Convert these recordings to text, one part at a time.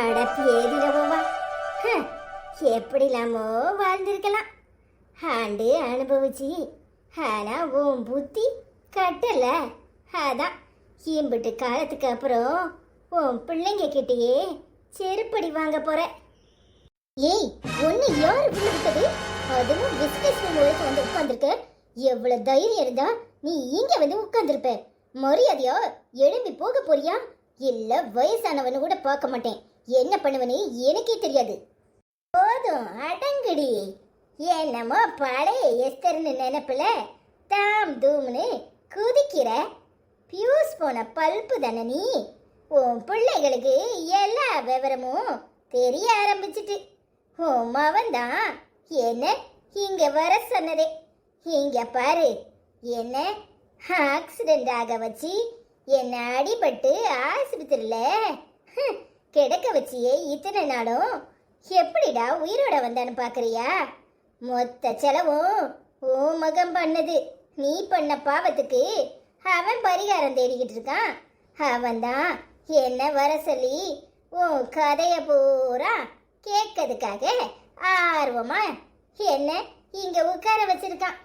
அடப்பு ஏதிரவோவா எப்படிலாமோ வாழ்ந்திருக்கலாம். ஆண்டு அனுபவிச்சு ஆனா உன் புத்தி கட்டல. அதான் இம்பிட்டு காலத்துக்கு அப்புறம் உன் பிள்ளைங்க கிட்டயே செருப்படி வாங்க போற. ஏய் ஒன்னு யாரு விழுந்தது அதுவும் பிசினஸ் வந்து உட்காந்துருக்க எவ்வளவு தைரியம் இருந்தா நீ இங்க வந்து உட்காந்துருப்ப மரியாதையா எழும்பி போக போறியா? இல்ல வயசானவனு கூட பார்க்க மாட்டேன். என்ன பண்ணுவனே? எனக்கே தெரியாது. போதும் அடங்குடி. என்னமோ பழைய எஸ்தர்னு நினைப்புல தாம் தூம்னு குதிக்கிற பியூஸ் போன பல்பு தானே நீ? உன் பிள்ளைகளுக்கு எல்லா விவரமும் தெரிய ஆரம்பிச்சிட்டு. உன் மவன் தான் என்ன இங்க வர சொன்னதே? இங்க பாரு என்ன ஆக்சிடென்ட் ஆக வச்சு என்ன அடிபட்டு ஆஸ்பத்திரியில் ஹம், கிடக்க வச்சியே இத்தனை நாளும்? எப்படிடா உயிரோட வந்தான்னு பாக்குறியா? மொத்த செலவும் ஓ மகம் பண்ணது. நீ பண்ண பாவத்துக்கு அவன் பரிகாரம் தேடிக்கிட்டு இருக்கான். அவன்தான் என்ன வர சொல்லி உன் கதைய பூரா கேட்கறதுக்காக ஆர்வமா என்ன இங்க உட்கார வச்சிருக்கான்.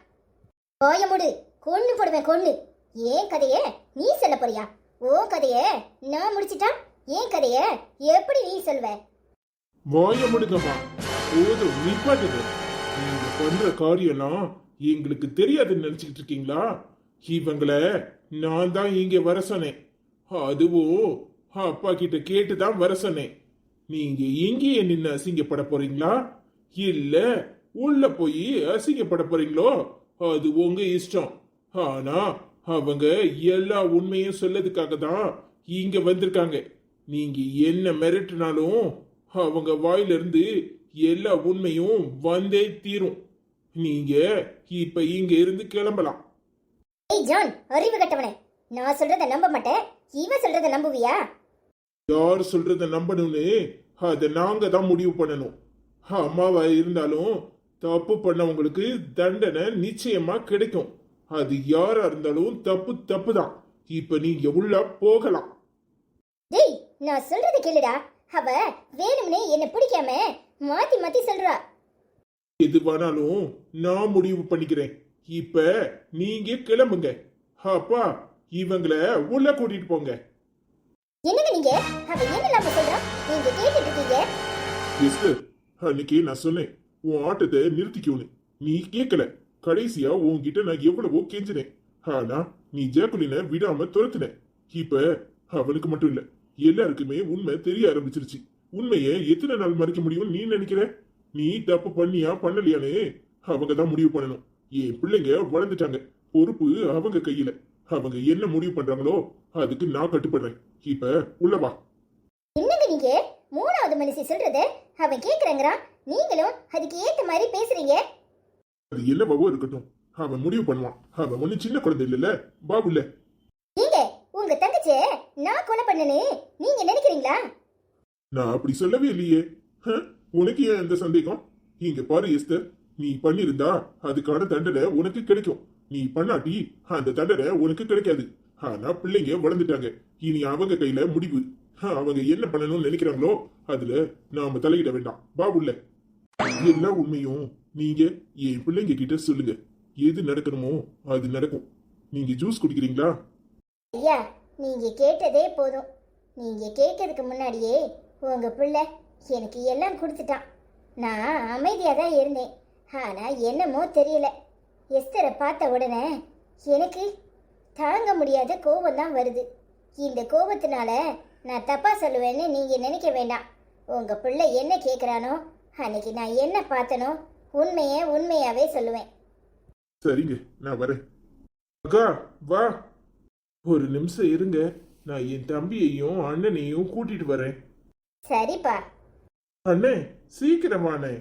போய முடு. கொன்னு போடுவேன் கொன்னு. ஏன் கதைய நீ சொல்ல போறியா? ஓ கதைய நான் முடிச்சிட்டா? ஏன் கதைய? எப்படி நீ சொல்வ? வாய முடுங்கம்மா. போதும் நிப்பாட்டுது நீங்க பண்ற காரியம்லாம் எங்களுக்கு தெரியாதுன்னு நினைச்சுக்கிட்டு இருக்கீங்களா? இவங்களை நான் தான் இங்க வர சொன்னேன். அதுவும் அப்பா கிட்ட கேட்டு தான் வர சொன்னேன். நீங்க இங்கேயே நின்று அசிங்கப்பட போறீங்களா? இல்ல உள்ள போய் அசிங்கப்பட போறீங்களோ? அது உங்க இஷ்டம். ஆனா அவங்க எல்லா உண்மையும் சொல்லதுக்காக தான் இங்க வந்திருக்காங்க. நீங்க என்ன மிரட்டினாலும் அவங்க வாயிலிருந்து எல்லா உண்மையும் வந்தே தீரும். நீங்க இப்ப இங்க இருந்து கிளம்பலாம். ஏய் ஜான் அறிவு கட்டவனே. நான் சொல்றத நம்ப மாட்டேன். இவன் சொல்றத நம்புவியா? யார் சொல்றத நம்பணும்னு அதை நாங்க தான் முடிவு பண்ணணும். அம்மாவா இருந்தாலும் தப்பு பண்ணவங்களுக்கு தண்டனை நிச்சயமா கிடைக்கும். அது யாரா இருந்தாலும் தப்பு தப்பு தான் இப்ப நீங்க உள்ள போகலாம். டேய் நான் சொல்றத கேளுடா. அவ வேணும்னே என்ன பிடிக்காம மாத்தி மாத்தி சொல்றா. எதுவானாலும் நான் முடிவு பண்ணிக்கிறேன். இப்ப நீங்க கிளம்புங்க. அப்பா இவங்களை உள்ள கூட்டிட்டு போங்க. என்னங்க நீங்க? அவ என்னலாம சொல்றா? நீங்க கேட்டுட்டு இருக்கீங்க. எஸ்டர் அன்னைக்கு நான் சொன்னேன். உன் ஆட்டத்தை நிறுத்திக்கணும் நீ கேட்கல கடைசியா உன்கிட்ட நான் எவ்வளவோ கெஞ்சினேன். ஆனா நீ ஜெயக்குலின விடாம துரத்துன. இப்ப அவனுக்கு மட்டும் இல்ல. எல்லாருக்குமே உண்மை தெரிய ஆரம்பிச்சிருச்சு. உண்மையை எத்தனை நாள் மறைக்க முடியும்னு நீ நினைக்கிற? நீ தப்பு பண்ணியா பண்ணலையானே? அவங்க தான் முடிவு பண்ணணும். என் பிள்ளைங்க வளர்ந்துட்டாங்க. பொறுப்பு அவங்க கையில. அவங்க என்ன முடிவு பண்றாங்களோ அதுக்கு நான் கட்டுப்படுறேன். இப்ப உள்ள வா. என்னங்க நீங்க? மூணாவது மனுஷி சொல்றத? அவன் கேக்குறங்கறான் நீங்களும் அதுக்கு ஏத்த மாதிரி பேசுறீங்க. அது என்னவாவோ இருக்கட்டும். அவன் முடிவு பண்ணுவான். அவன் ஒண்ணு சின்ன குழந்தை இல்லைல்ல. உங்க தங்கச்சிய நான் கொலை பண்ணனு. நீங்க நினைக்கிறீங்களா? நான் அப்படி சொல்லவே இல்லையே? உனக்கு ஏன் இந்த சந்தேகம்? இங்க பாரு எஸ்தர். நீ பண்ணிருந்தா அதுக்கான தண்டனை உனக்கு கிடைக்கும். நீ பண்ணாட்டி அந்த தண்டனை உனக்கு கிடைக்காது. ஆனா பிள்ளைங்க வளர்ந்துட்டாங்க. இனி அவங்க கையில முடிவு. அவங்க என்ன பண்ணணும்னு நினைக்கிறாங்களோ அதுல நாம தலையிட வேண்டாம். பாபுல்ல எல்லா உண்மையும் நீங்க என் பிள்ளைங்க கிட்ட சொல்லுங்க. எது நடக்கணுமோ அது நடக்கும். நீங்க ஜூஸ் குடிக்கிறீங்களா? ஐயா நீங்கள் கேட்டதே போதும். நீங்கள் கேட்கறதுக்கு முன்னாடியே உங்கள் பிள்ளை எனக்கு எல்லாம் கொடுத்துட்டான். நான் அமைதியாக தான் இருந்தேன். ஆனால் என்னமோ தெரியல. எஸ்தரை பார்த்த உடனே எனக்கு தாங்க முடியாத கோபம் தான் வருது. இந்த கோபத்தினால நான் தப்பாக சொல்லுவேன்னு நீங்கள் நினைக்க வேண்டாம். உங்கள் பிள்ளை என்ன கேட்குறானோ அன்னைக்கு நான் என்ன பார்த்தனோ உண்மையை உண்மையாகவே சொல்லுவேன். சரிங்க நான் வரேன். அக்கா வா. ஒரு நிமிஷம் இருங்க. நான் என் தம்பியையும் அண்ணனையும் கூட்டிட்டு வரேன். சரிப்பா. அண்ணே சீக்கிரமாண்ணே.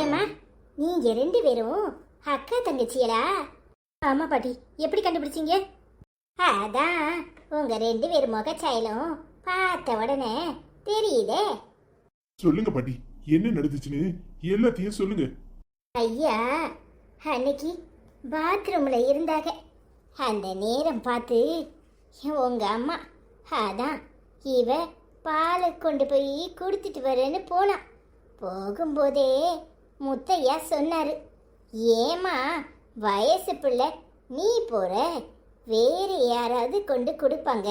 ஏம்மா நீங்க ரெண்டு பேரும் அக்கா தங்கச்சியலா? ஆமா பாட்டி எப்படி கண்டுபிடிச்சீங்க? அதான் உங்க ரெண்டு பேர் முகச்சாயலும் பார்த்த உடனே தெரியுதே. சொல்லுங்க பாட்டி என்ன நடந்துச்சுன்னு எல்லாத்தையும் சொல்லுங்க. ஐயா அன்னைக்கு பாத்ரூம்ல இருந்தாங்க. அந்த நேரம் பார்த்து உங்கள் அம்மா அதான் இவ பாலை கொண்டு போய் கொடுத்துட்டு வரேன்னு போனான் போகும்போதே முத்தையா சொன்னார் ஏமா வயசு பிள்ளை நீ போகிற வேறு யாராவது கொண்டு கொடுப்பாங்க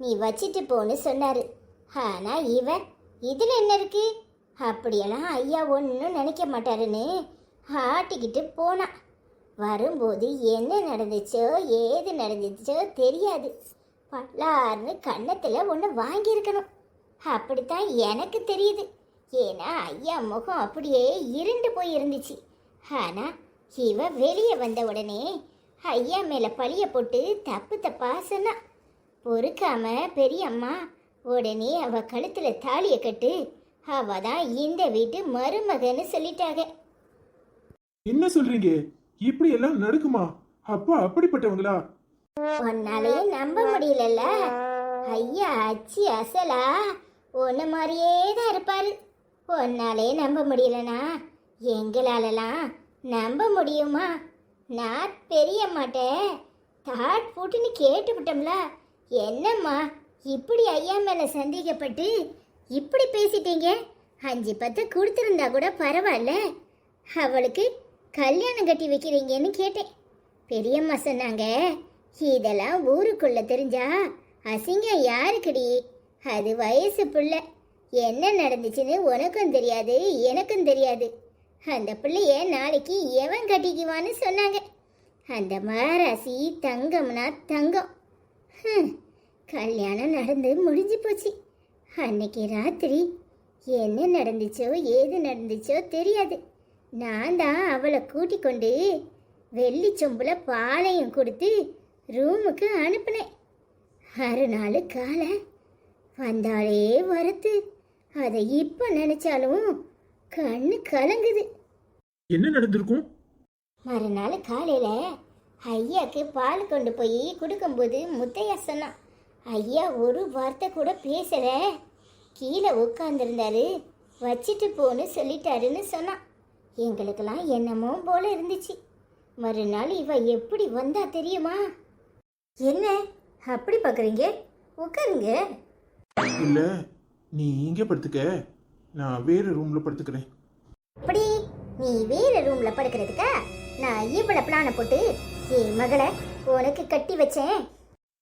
நீ வச்சுட்டு போன்னு சொன்னார். ஆனால் இவன் இதில் என்ன இருக்கு? அப்படியெல்லாம் ஐயா ஒன்றும் நினைக்க மாட்டாருன்னு ஆட்டிக்கிட்டு போனான் வரும்போது என்ன நடந்துச்சோ ஏது நடந்துச்சோ தெரியாது. பல்லார்னு கன்னத்தில் ஒன்று வாங்கியிருக்கணும். அப்படித்தான் எனக்கு தெரியுது. ஏன்னா ஐயா முகம் அப்படியே இருண்டு போய் இருந்துச்சு ஆனால் இவ வெளியே வந்த உடனே ஐயா மேலே பழிய போட்டு தப்பு தப்பா சொன்னா. பொறுக்காம பெரியம்மா உடனே அவ கழுத்தில் தாலியை கட்டு அவ தான் இந்த வீட்டு மருமகன்னு சொல்லிட்டாங்க. என்ன சொல்றீங்க? இப்படி எல்லாம் நடக்குமா அப்பா அப்படிப்பட்டவங்களா? உன்னாலேயே நம்ப முடியலல்ல. ஐயா அச்சி அசலா ஒன்று மாதிரியே தான் இருப்பாரு. உன்னாலே நம்ப முடியலனா எங்களாலலாம் நம்ப முடியுமா? நான் பெரிய மாட்டேன். தாட் போட்டுன்னு கேட்டு விட்டோம்ல என்னம்மா இப்படி ஐயா மேலே சந்தேகப்பட்டு இப்படி பேசிட்டீங்க? அஞ்சு பத்து கொடுத்துருந்தா கூட பரவாயில்ல. அவளுக்கு கல்யாணம் கட்டி வைக்கிறீங்கன்னு கேட்டேன். பெரியம்மா சொன்னாங்க இதெல்லாம் ஊருக்குள்ள தெரிஞ்சா அசிங்கம் யாருக்குடி? அது வயசு புள்ள. என்ன நடந்துச்சுன்னு உனக்கும் தெரியாது எனக்கும் தெரியாது. அந்த பிள்ளைய நாளைக்கு எவன் கட்டிக்குவான்னு சொன்னாங்க. அந்த மாராசி தங்கம்னா தங்கம். கல்யாணம் நடந்து முடிஞ்சு போச்சு. அன்னைக்கு ராத்திரி என்ன நடந்துச்சோ ஏது நடந்துச்சோ தெரியாது. நான் தான் அவளை கூட்டிக் கொண்டு வெள்ளி சொம்புல பாலையும் கொடுத்து ரூமுக்கு அனுப்புனேன். மறுநாள் காலை வந்தாலே வரத்து. அதை இப்போ நினைச்சாலும் கண்ணு கலங்குது. என்ன நடந்திருக்கும்? மறுநாள் காலையில் ஐயாக்கு பால் கொண்டு போய் கொடுக்கும்போது முத்தையா சொன்னான் ஐயா ஒரு வார்த்தை கூட பேசல. கீழே உட்காந்துருந்தாரு வச்சிட்டு போன்னு சொல்லிட்டாருன்னு சொன்னான். எங்களுக்கெல்லாம் என்னமோ போல இருந்துச்சு. மறுநாள் இவ எப்படி வந்தா தெரியுமா? என்ன? அப்படி பார்க்குறீங்க உட்காருங்க. இல்ல நீ இங்க படுத்துக்க. நான் வேற ரூம்ல படுத்துக்கிறேன். அப்படி? நீ வேற ரூம்ல படுக்கிறதுக்கா? நான் இவ்வளவு பிளான போட்டு என் மகளை உனக்கு கட்டி வச்சேன்.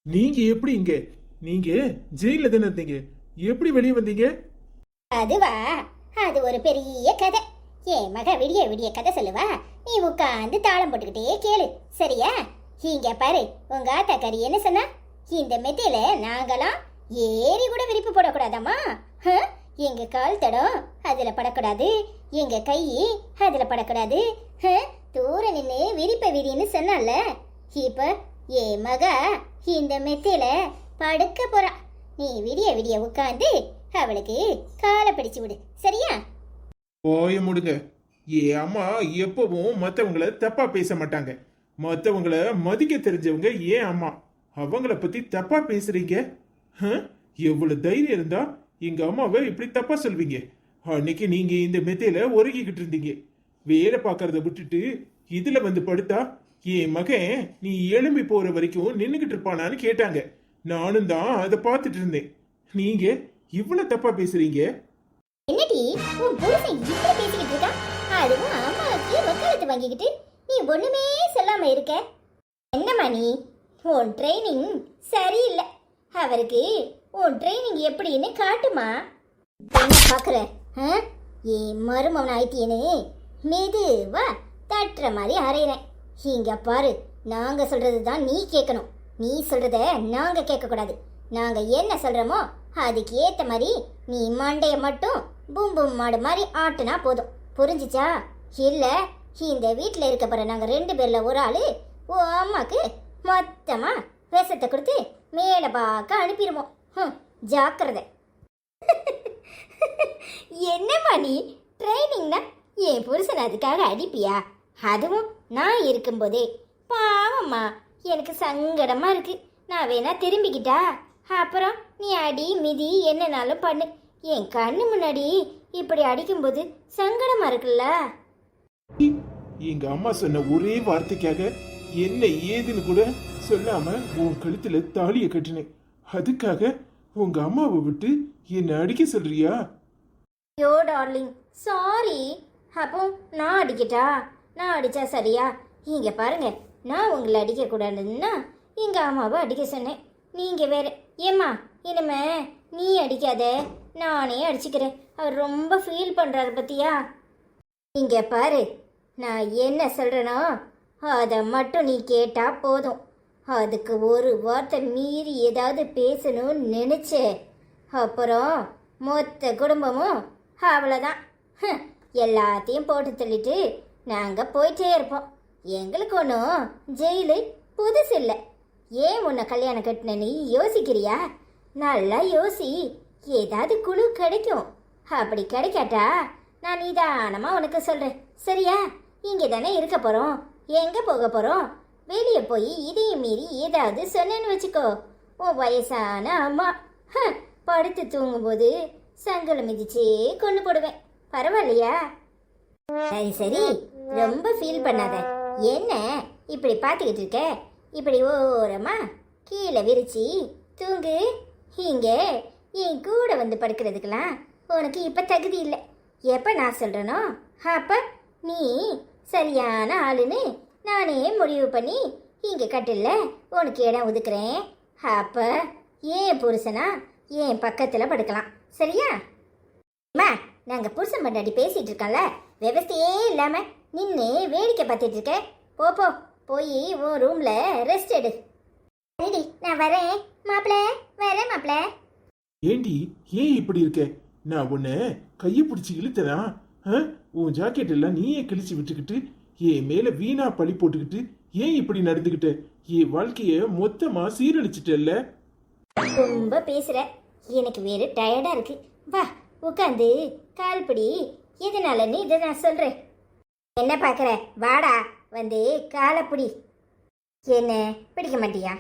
நீங்க எப்படி இங்க? நீங்க ஜெயில தானே இருந்தீங்க. எப்படி வெளியே வந்தீங்க? அதுவா? அது ஒரு பெரிய கதை. ஏ மக விடிய விடிய கதை சொல்லுவா? நீ உட்காந்து தாளம் போட்டுக்கிட்டே கேளு சரியா? இங்க பாரு உங்க ஆத்தாக்காரி என்ன சொன்னா? இந்த மெத்தையில நாங்களாம் ஏறி கூட விரிப்பு போடக்கூடாதாமா ஹ? எங்க கால் தடம் அதுல படக்கூடாது. எங்க கை அதுல படக்கூடாது. ஹ? தூர நின்று விரிப்ப விரின்னு சொன்னால. இப்ப ஏ மக இந்த மெத்தையில படுக்க போறா. நீ விடிய விடிய உட்காந்து அவளுக்கு காலை பிடிச்சு விடு சரியா? போய முடுங்க. ஏ அம்மா எப்பவும் மற்றவங்கள தப்பா பேச மாட்டாங்க. மற்றவங்கள மதிக்க தெரிஞ்சவங்க ஏன் அம்மா. அவங்கள பத்தி தப்பா பேசுறீங்க? எவ்வளோ எவ்வளவு தைரியம் இருந்தா எங்க அம்மாவை இப்படி தப்பா சொல்வீங்க? அன்னைக்கு நீங்க இந்த மெத்தையில ஒருங்கிக்கிட்டு இருந்தீங்க. வேலை பார்க்கறத விட்டுட்டு இதுல வந்து படுத்தா என் மகன் நீ எழும்பி போற வரைக்கும் நின்றுக்கிட்டு இருப்பானான்னு கேட்டாங்க. நானும் தான் அதை பார்த்துட்டு இருந்தேன். நீங்க இவ்வளவு தப்பா பேசுறீங்க? என்னடி உன் புருஷன் இப்படி பேசிக்கிட்டு இருக்கான் அதுவும் அம்மாவுக்கு வக்காலத்து வாங்கிக்கிட்டு நீ ஒண்ணுமே சொல்லாம இருக்க. என்னம்மா நீ? உன் ட்ரைனிங் சரியில்லை. அவருக்கு உன் ட்ரைனிங் எப்படின்னு காட்டுமா. என்ன பார்க்குற ஆ? மருமவன் ஆயிட்டியனு மெதுவா தட்டுற மாதிரி அரைகிறேன் இங்க பாரு நாங்க சொல்றது தான் நீ கேட்கணும். நீ சொல்றத நாங்க கேட்க கூடாது நாங்க என்ன சொல்றோமோ அதுக்கு ஏத்த மாதிரி நீ மண்டைய மட்டும் பூம் பூம் மாடு மாதிரி ஆட்டுனா போதும். புரிஞ்சிச்சா? இல்ல இந்த வீட்டில் இருக்க போற நாங்க ரெண்டு பேர்ல ஒரு ஆளு ஓ அம்மாக்கு மொத்தமா விஷத்தை கொடுத்து மேல பார்க்க அனுப்பிடுவோம் ஹம், ஜாக்கிரதை. என்னம்மா நீ? ட்ரைனிங்னா என் புருஷன் அதுக்காக அடிப்பியா? அதுவும் நான் இருக்கும்போதே. பாவம்மா எனக்கு சங்கடமா இருக்கு. நான் வேணா திரும்பிக்கிட்டா? அப்புறம் நீ அடி மிதி என்னனாலும் பண்ணு. என் கண்ணு முன்னாடி இப்படி அடிக்கும்போது சங்கடமா இருக்குல்ல? எங்க அம்மா சொன்ன ஒரே வார்த்தைக்காக என்ன ஏதுன்னு கூட சொல்லாம உன் கழுத்துல தாலியை கட்டினேன். அதுக்காக உங்க அம்மாவை விட்டு என்ன அடிக்க சொல்றியா? Yo darling. சாரி. அப்போ நான் அடிக்கட்டா? நான் அடிச்சா சரியா? இங்க பாருங்க நான் உங்களை அடிக்க கூடாதுன்னா எங்க அம்மாவை அடிக்க சொன்னேன். நீங்க வேற ஏம்மா இனிமே நீ அடிக்காத. நானே அடிச்சுக்கிறேன். அவர் ரொம்ப ஃபீல் பண்ணுறாரு பத்தியா? இங்கே பாரு நான் என்ன சொல்கிறேனோ அதை மட்டும் நீ கேட்டா போதும். அதுக்கு ஒரு வார்த்தை மீறி ஏதாவது பேசணும்னு நினைச்சே அப்புறம் மொத்த குடும்பமும் அவ்வளோதான் எல்லாத்தையும் போட்டு தள்ளிட்டு நாங்கள் போயிட்டே இருப்போம். எங்களுக்கு ஒன்றும் ஜெயிலு புதுசு இல்லை ஏன் உன்னை கல்யாணம் கட்டின நீ யோசிக்கிறியா? நல்லா யோசி. ஏதாவது குழு கிடைக்கும். அப்படி கிடைக்காட்டா நான் நிதானமாக உனக்கு சொல்கிறேன் சரியா? இங்கே தானே இருக்க போகிறோம் எங்கே போக போகிறோம் வெளியே போய் இதையும் மீறி ஏதாவது சொன்னேன்னு வச்சுக்கோ. உன் வயசான அம்மா. ஹ, படுத்து தூங்கும்போது சங்கலம் மிதிச்சே கொண்டு போடுவேன். பரவாயில்லையா? சரி சரி. ரொம்ப ஃபீல் பண்ணாத. என்ன? இப்படி பார்த்துக்கிட்டு இருக்க? இப்படி ஓரமா கீழே விரிச்சு தூங்கு. இங்கே என் கூட வந்து படுக்கிறதுக்கெல்லாம் உனக்கு இப்போ தகுதி இல்லை. எப்போ நான் சொல்கிறேனோ அப்போ நீ சரியான ஆளுன்னு நானே முடிவு பண்ணி இங்கே கட்டில்ல உனக்கு இடம் ஒதுக்குறேன். அப்போ ஏன் புருஷனா என் பக்கத்தில் படுக்கலாம்? சரியா? அம்மா நாங்கள் புருஷன் பண்ணாடி பேசிகிட்டு இருக்கோம்ல. விவசாயே இல்லாமல் நின்று வேடிக்கை பார்த்துட்டு இருக்க. போ. போய் உன் ரூம்ல ரெஸ்ட் எடு. சரிடி நான் வரேன். மாப்பிள வரேன் மாப்பிள. ஏண்டி ஏன் இப்படி இருக்க? நான் உன்னை கையை பிடிச்சி இழுத்தனா? உன் ஜாக்கெட் எல்லாம் நீயே கிழிச்சு விட்டுக்கிட்டு என் மேல வீணா பழி போட்டுக்கிட்டு ஏன் இப்படி நடந்துக்கிட்ட? என் வாழ்க்கைய மொத்தமா சீரழிச்சிட்டல்ல. ரொம்ப பேசுற. எனக்கு வேறு டயர்டா இருக்கு. வா உட்காந்து கால் பிடி. எதனாலன்னு இதை நான் சொல்றேன். என்ன பார்க்குற வாடா. வந்து காலப்பிடி என்ன பிடிக்க மாட்டியா?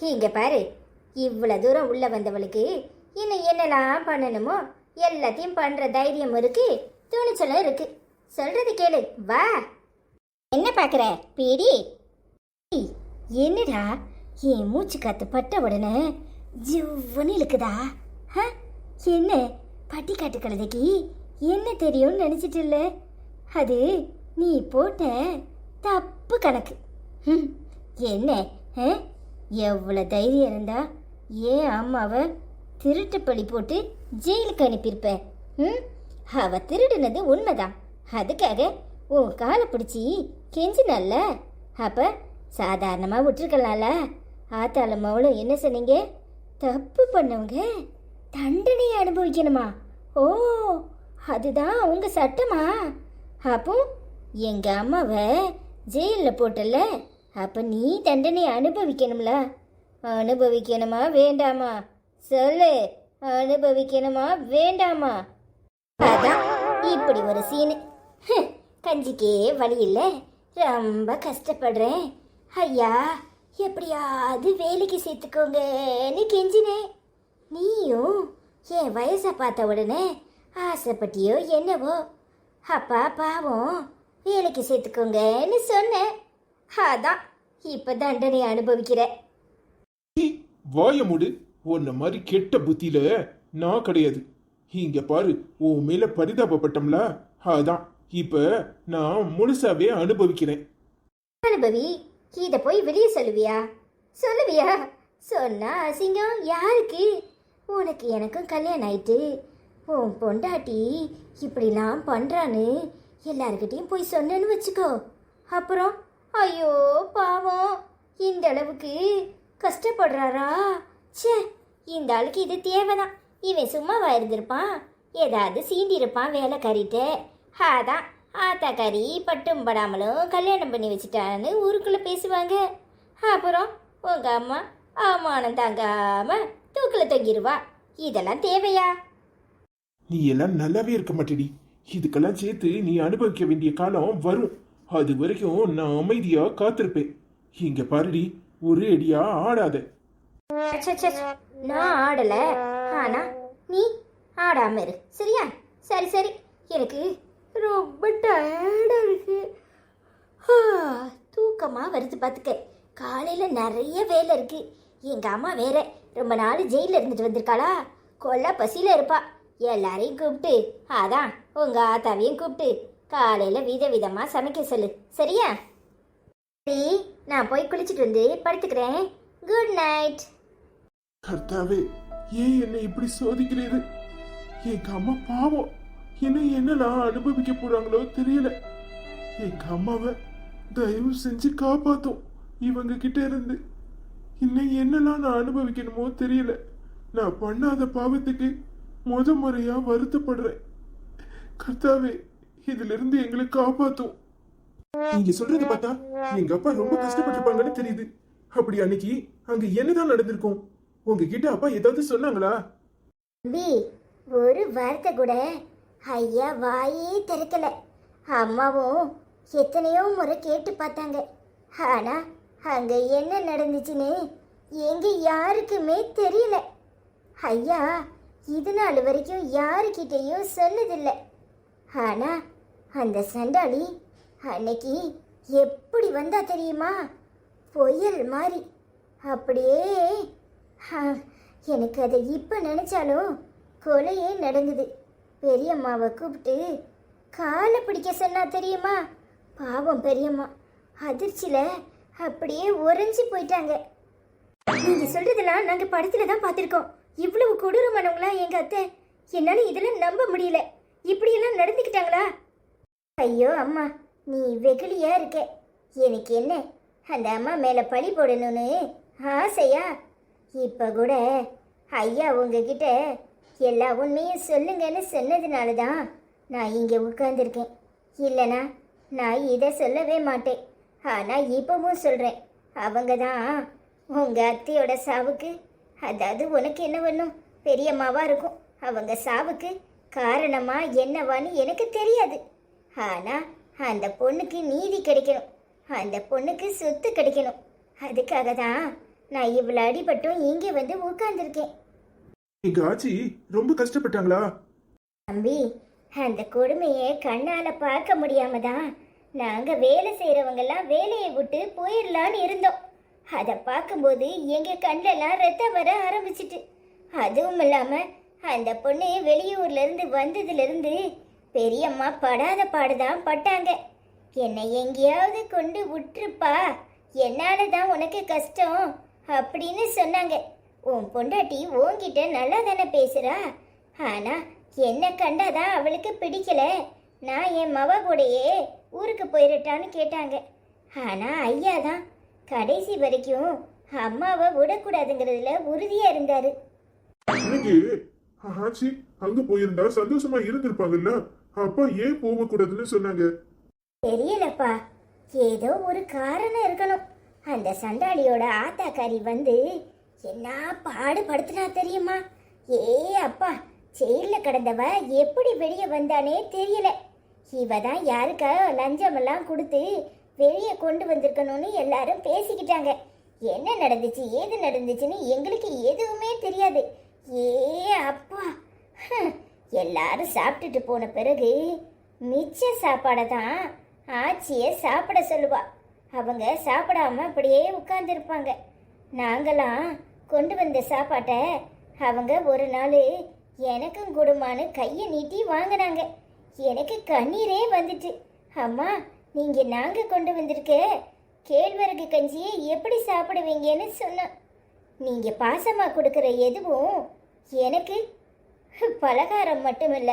இங்கே பாரு இவ்வளோ தூரம் உள்ளே வந்தவளுக்கு இன்னும் என்னெல்லாம் பண்ணணுமோ எல்லாத்தையும் பண்ணுற தைரியம் இருக்குது துணிச்சலும் இருக்குது சொல்கிறது கேளு வா. என்ன பார்க்குற பீடி? என்னடா என் மூச்சு காத்து பட்ட உடனே ஜிவ்வுன்னு இழுக்குதா? ஹ? என்ன பட்டிக்காட்டு கழுதைக்கு என்ன தெரியும்னு நினச்சிட்டு இல்லை அது நீ போட்ட தப்பு கணக்கு. ஹம், என்ன எவ்வளோ தைரியம் இருந்தா ஏன் அம்மாவை திருட்டு பழி போட்டு ஜெயிலுக்கு அனுப்பியிருப்ப ம் அவ திருடுனது உண்மைதான். அதுக்காக உன் காலை பிடிச்சி கெஞ்சினால அப்ப சாதாரணமாக விட்டுருக்கலாம்ல? ஆத்தாள் அவளும் என்ன சொன்னீங்க? தப்பு பண்ணவங்க தண்டனையை அனுபவிக்கணுமா? ஓ அதுதான் உங்கள் சட்டமா? அப்போ எங்கள் அம்மாவை ஜெயிலில் போட்டல அப்போ நீ தண்டனை அனுபவிக்கணும்ல. அனுபவிக்கணுமா வேண்டாமா? சொல்லு. அனுபவிக்கணுமா வேண்டாமா? அதான் இப்படி ஒரு சீனு கஞ்சிக்கே வழி இல்லை. ரொம்ப கஷ்டப்படுறேன். ஐயா எப்படியாவது வேலைக்கு சேர்த்துக்கோங்கன்னு கெஞ்சினேன். நீயும் என் வயசை பார்த்த உடனே ஆசைப்பட்டியோ என்னவோ? அப்பா பாவம். வேலைக்கு சேர்த்துக்கோங்கன்னு சொன்னேன். அதான் இப்போ தண்டனை அனுபவிக்கிற சீ, வாய மூடு. உன்ன மாதிரி கெட்ட புத்தியில நான் கிடையாது. இங்க பாரு உன் மேல பரிதாபப்பட்டோம்ல? அதான் இப்ப நான் முழுசாவே அனுபவிக்கிறேன். அனுபவி இதை போய் வெளியே சொல்லுவியா? சொல்லுவியா? சொன்னா அசிங்கம் யாருக்கு? உனக்கு எனக்கும் கல்யாணம் ஆயிட்டு உன் பொண்டாட்டி இப்படிலாம் பண்ணுறான்னு எல்லாருக்கிட்டையும் போய் சொன்னேன்னு வச்சுக்கோ. அப்புறம் ஐயோ பாவம். இந்த அளவுக்கு கஷ்டப்படுறாரா? ச்சே இந்த ஆளுக்கு இது தேவைதான். இவன் சும்மாவா இருந்திருப்பான் ஏதாவது சீண்டிருப்பான் வேலைக்காரிட்ட அதான் கறி பட்டும் படாமலும் கல்யாணம் பண்ணி வச்சுட்டான்னு ஊருக்குள்ளே பேசுவாங்க. அப்புறம் உங்க அம்மா அவமானம் தாங்காம தூக்கில் தொங்கிடுவா இதெல்லாம் தேவையா? நீ எல்லாம் நல்லாவே இருக்க மாட்டேடி. இதுக்கெல்லாம் சேர்த்து நீ அனுபவிக்க வேண்டிய காலம் வரும். அது வரைக்கும் நான் அமைதியா காத்திருப்பேன். இங்க பாருடி ஒரு அடியா ஆடாத. நான் ஆடல. ஆனா நீ ஆடாம இரு. சரியா? சரி சரி. எனக்கு ரொம்ப டயர்டா இருக்கு. தூக்கமா வருது பார்த்துக்க காலையில நிறைய வேலை இருக்கு. எங்க அம்மா வேற ரொம்ப நாள் ஜெயிலில் இருந்துட்டு வந்திருக்காளா? கொல்ல பசியில் இருப்பா. எல்லாரையும் கூப்பிட்டு அதான் உங்கள் ஆத்தாவையும் கூப்பிட்டு காலையில் வித விதமாக சமைக்க சொல்லு. சரியா? சரி நான் போய் குளிச்சுட்டு வந்து படுத்துக்கிறேன். குட் நைட் கர்த்தாவே ஏன் என்னை இப்படி சோதிக்கிறீரு? எங்க அம்மா பாவம். என்ன என்னலாம் அனுபவிக்க போறாங்களோ தெரியல. எங்க அம்மாவை தயவு செஞ்சு காப்பாத்தும். இவங்க கிட்ட இருந்து. இன்னும் என்னலாம் நான் அனுபவிக்கணுமோ தெரியல. நான் பண்ணாத பாவத்துக்கு முத முறையா வருத்தப்படுறேன். கர்த்தாவே இதிலிருந்து எங்களை காப்பாத்தும். நீங்க சொல்றத பார்த்தா எங்க அப்பா ரொம்ப கஷ்டப்பட்டிருப்பாங்கன்னு தெரியுது. அப்படி அன்னைக்கு அங்க என்னதான் நடந்திருக்கும்? உங்ககிட்ட அப்பா ஏதாவது சொன்னாங்களா? தம்பி ஒரு வார்த்தை கூட ஐயா வாயே திறக்கல. அம்மாவும் எத்தனையோ முறை கேட்டு பார்த்தாங்க. ஆனா அங்க என்ன நடந்துச்சுன்னு எங்க யாருக்குமே தெரியல. ஐயா இது நாள் வரைக்கும் யாருக்கிட்டேயும் சொன்னதில்லை. ஆனா அந்த சண்டாளி அன்னைக்கு எப்படி வந்தா தெரியுமா? புயல் மாதிரி அப்படியே ஆ, எனக்கு அதை இப்போ நினச்சாலும் கொலையே நடந்தது. பெரியம்மாவை கூப்பிட்டு காலை பிடிக்க சொன்னா தெரியுமா? பாவம் பெரியம்மா. அதிர்ச்சியில் அப்படியே உறைஞ்சி போயிட்டாங்க. நீங்க சொல்றதெல்லாம் நாங்கள் படத்தில் தான் பார்த்துருக்கோம். இவ்வளவு கொடூரமானவங்களா எங்க அத்தை? என்னால இதெல்லாம் நம்ப முடியல. இப்படியெல்லாம் நடந்துக்கிட்டாங்களா? ஐயோ அம்மா நீ வெகுளியா இருக்க. எனக்கு என்ன? அந்த அம்மா மேல பழி போடணும்னு ஆசையா? இப்ப கூட ஐயா உங்ககிட்ட எல்லா உண்மையும் சொல்லுங்கன்னு சொன்னதுனால தான் நான் இங்கே உட்காந்துருக்கேன் இல்லைனா நான் இதை சொல்லவே மாட்டேன். ஆனால் இப்பவும் சொல்கிறேன் அவங்க தான் உங்கள் அத்தையோட சாவுக்கு அதாவது உனக்கு என்ன பண்ணும் பெரியம்மாவாக இருக்கும். அவங்க சாவுக்கு காரணமா என்னவான்னு எனக்கு தெரியாது. ஆனால் அந்த பொண்ணுக்கு நீதி கிடைக்கணும். அந்த பொண்ணுக்கு சொத்து கிடைக்கணும். அதுக்காக தான் நான் இவ்வளோ அடிபட்டும் இங்கே வந்து உட்கார்ந்துருக்கேன். எங்க ஆச்சி ரொம்ப கஷ்டப்பட்டாங்களா? தம்பி அந்த கொடுமையை கண்ணால பார்க்க முடியாம தான் நாங்க வேலை செய்யறவங்கெல்லாம் வேலையை விட்டு போயிடலான்னு இருந்தோம். அதை பார்க்கும்போது எங்க கண்ணெல்லாம் ரத்தம் வர ஆரம்பிச்சிட்டு. அதுவும் இல்லாம அந்த பொண்ணு வெளியூர்ல இருந்து பெரியம்மா படாத பாடுதான் பட்டாங்க. என்னை எங்கேயாவது கொண்டு விட்டுருப்பா. என்னால தான் உனக்கு கஷ்டம் அப்படின்னு சொன்னாங்க. உன் பொண்டாட்டி உங்ககிட்ட நல்லா தானே பேசுறா. ஆனா என்ன கண்டாதான் அவளுக்கு பிடிக்கல. நான் என் மவ கூடையே ஊருக்கு போயிருட்டான்னு கேட்டாங்க. ஆனா ஐயா தான் கடைசி வரைக்கும் அம்மாவை விடக்கூடாதுங்கிறதுல உறுதியா இருந்தாரு. ஆச்சி அங்க போயிருந்தா சந்தோஷமா இருந்திருப்பாங்கல்ல? அப்பா ஏன் போகக்கூடாதுன்னு சொன்னாங்க? தெரியலப்பா. ஏதோ ஒரு காரணம் இருக்கணும். அந்த சண்டாளியோட ஆத்தாக்காரி வந்து என்ன பாடுபடுத்தினா தெரியுமா? ஏ அப்பா ஜெயில கிடந்தவ எப்படி வெளியே வந்தானே தெரியல. இவ தான் யாருக்கா லஞ்சமெல்லாம் கொடுத்து வெளியே கொண்டு வந்திருக்கணும்னு எல்லாரும் பேசிக்கிட்டாங்க. என்ன நடந்துச்சு ஏது நடந்துச்சுன்னு எங்களுக்கு எதுவுமே தெரியாது. ஏ அப்பா. எல்லாரும் சாப்பிட்டுட்டு போன பிறகு மிச்ச சாப்பாடை தான் ஆச்சியை சாப்பிட சொல்லுவா. அவங்க சாப்பிடாம அப்படியே உட்காந்துருப்பாங்க நாங்களாம் கொண்டு வந்த சாப்பாட்டை அவங்க ஒரு நாள் எனக்கும் கொடுமான்னு கையை நீட்டி வாங்கினாங்க. எனக்கு கண்ணீரே வந்துட்டு அம்மா நீங்கள் நாங்கள் கொண்டு வந்திருக்க கேழ்வரகு கஞ்சியை எப்படி சாப்பிடுவீங்கன்னு சொன்னோம். நீங்கள் பாசமாக கொடுக்குற எதுவும் எனக்கு பலகாரம் மட்டுமில்ல.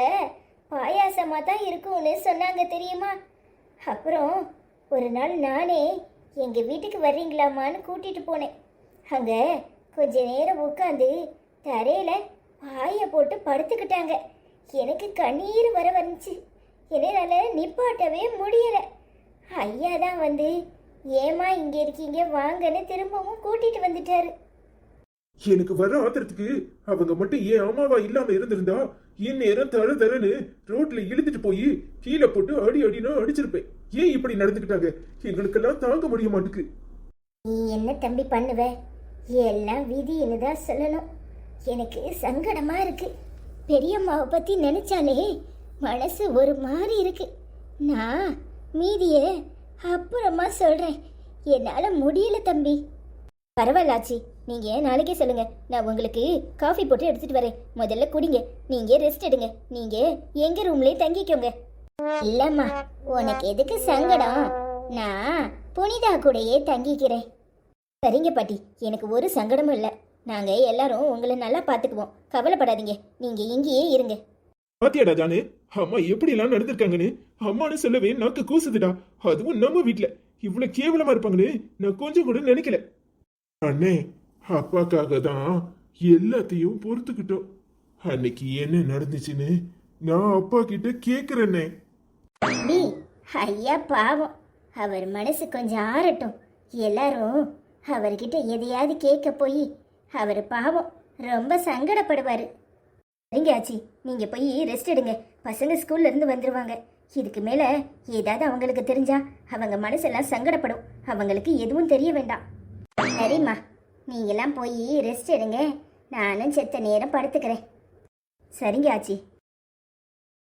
பாயாசமாக தான் இருக்கும்னு சொன்னாங்க தெரியுமா? அப்புறம் ஒரு நாள் நானே எங்கள் வீட்டுக்கு வர்றீங்களாமான்னு கூட்டிகிட்டு போனேன். அங்கே கொஞ்ச நேரம் உட்காந்து தரையில் பாயை போட்டு படுத்துக்கிட்டாங்க. எனக்கு கண்ணீர் வர வந்துச்சு. என்னால் நிப்பாட்டவே முடியலை. ஐயா தான் வந்து ஏமா இங்கே இருக்கீங்க? வாங்கன்னு திரும்பவும் கூட்டிகிட்டு வந்துட்டாரு. எனக்கு வர ஆத்திரத்துக்கு அவங்க மட்டும் ஏன் அம்மாவா இல்லாம இருந்திருந்தா இந்நேரம் தர தரன்னு ரோட்ல இழுத்துட்டு போய் கீழே போட்டு அடி அடினா அடிச்சிருப்பேன். ஏன் இப்படி நடந்துக்கிட்டாங்க? எங்களுக்கெல்லாம் தாங்க முடிய மாட்டுக்கு. நீ என்ன தம்பி பண்ணுவ? எல்லாம் விதின்னு தான் சொல்லணும். எனக்கு சங்கடமா இருக்கு. பெரியம்மாவை பத்தி நினைச்சாலே மனசு ஒரு மாதிரி இருக்கு. நான் மீதிய அப்புறமா சொல்றேன். என்னால முடியல தம்பி. பரவாயில்லாச்சி நீங்கள் நாளைக்கே சொல்லுங்கள் நான் உங்களுக்கு காஃபி போட்டு எடுத்துகிட்டு வரேன். முதல்ல குடிங்க. நீங்கள் ரெஸ்ட் எடுங்க. நீங்கள் எங்கள் ரூம்லேயே தங்கிக்கோங்க. இல்லைம்மா உனக்கு எதுக்கு சங்கடம்? நான் புனிதா கூடயே தங்கிக்கிறேன். சரிங்க பாட்டி. எனக்கு ஒரு சங்கடமும் இல்லை. நாங்கள் எல்லாரும் உங்களை நல்லா பார்த்துக்குவோம் கவலைப்படாதீங்க. நீங்கள் இங்கேயே இருங்க. பாத்தியாடா ஜானு? அம்மா எப்படி எல்லாம் நடந்திருக்காங்கன்னு? அம்மானு சொல்லவே நாக்கு கூசுதுடா. அதுவும் நம்ம வீட்டில் இவ்வளவு கேவலமா இருப்பாங்கன்னு நான் கொஞ்சம் கூட நினைக்கல. அண்ணே அப்பாக்காக தான் எல்லாத்தையும் பொறுத்துக்கிட்டோம். அன்னைக்கு என்ன நடந்துச்சுன்னு நான் அப்பா கிட்ட கேக்குறேனே. ஐயா பாவம். அவர் மனசு கொஞ்சம் ஆறட்டும். எல்லாரும் அவர்கிட்ட எதையாவது கேட்க போய் அவர் பாவம் ரொம்ப சங்கடப்படுவார். சரிங்க ஆச்சி நீங்க போய் ரெஸ்ட் எடுங்க. பசங்க ஸ்கூல்ல இருந்து வந்துருவாங்க. இதுக்கு மேல ஏதாவது அவங்களுக்கு தெரிஞ்சா அவங்க மனசெல்லாம் சங்கடப்படும். அவங்களுக்கு எதுவும் தெரிய வேண்டாம். சரிம்மா. நீங்கெல்லாம் போய் ரெஸ்ட் எடுங்க. நானும் செத்த நேரம் படுத்துக்கிறேன். சரிங்க ஆச்சி.